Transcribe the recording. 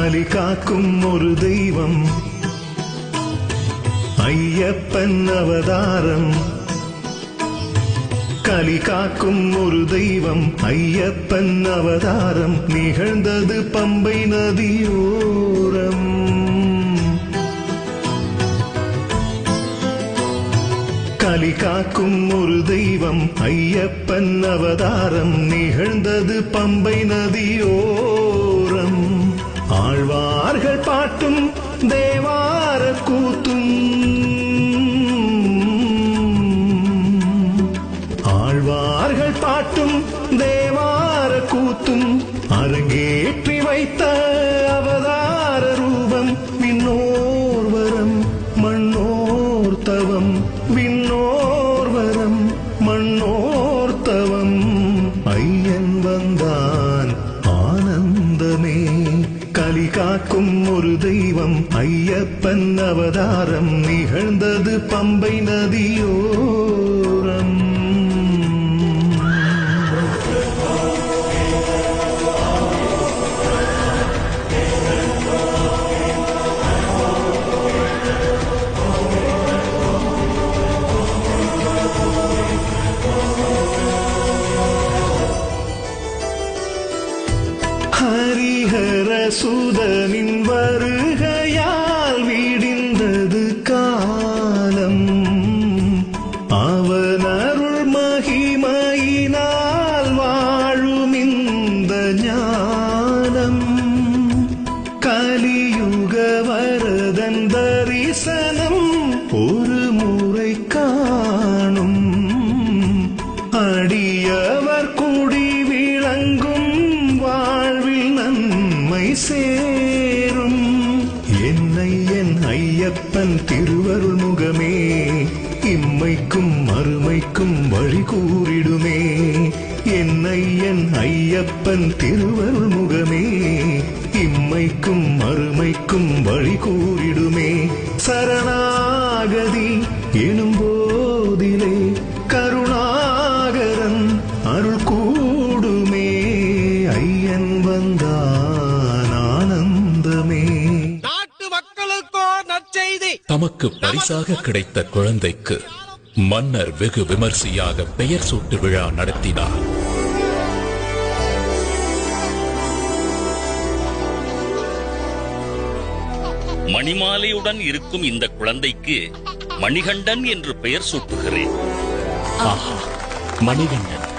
கலி காக்கும் ஒரு தெய்வம். ஐயப்பன் அவதாரம். களி காக்கும் ஒரு தெய்வம். ஐயப்பன் அவதாரம். நிகழ்ந்தது பம்பை நதியோரம். களி காக்கும் ஒரு தெய்வம். ஐயப்பன் அவதாரம். நிகழ்ந்தது பம்பை நதியோரம். ஆழ்வார்கள் பாட்டும் தேவார கூத்தும். ஆழ்வார்கள் பாட்டும் தேவார கூத்தும். அரங்கேற்றி வைத்த அவதார ரூபம் விண்ணோர் வரம் மண்ணோர் தவம் விண்ணோர் காக்கும் ஒரு தெய்வம் ஐயப்பன் அவதாரம் நிகழ்ந்தது பம்பை நதியோ. ஹரிஹர சுதனின் வருகை ஐயப்பன் திருவருள் முகமே இம்மைக்கும் மறுமைக்கும் வழி கூறிடுமே. என்னை என் ஐயப்பன் திருவருள் முகமே இம்மைக்கும் மறுமைக்கும் வழி கூறிடுமே. சரணாகதி எனும் போதிலே கருணாகரன் அருள் கூடுமே. ஐயன் வந்தான் ஆனந்தமே. தமக்கு பரிசாக கிடைத்த குழந்தைக்கு மன்னர் வெகு விமர்சையாக பெயர் சூட்டு விழா நடத்தினார். மணிமாலையுடன் இருக்கும் இந்த குழந்தைக்கு மணிகண்டன் என்று பெயர் சூட்டுகிறேன். மணிகண்டன்.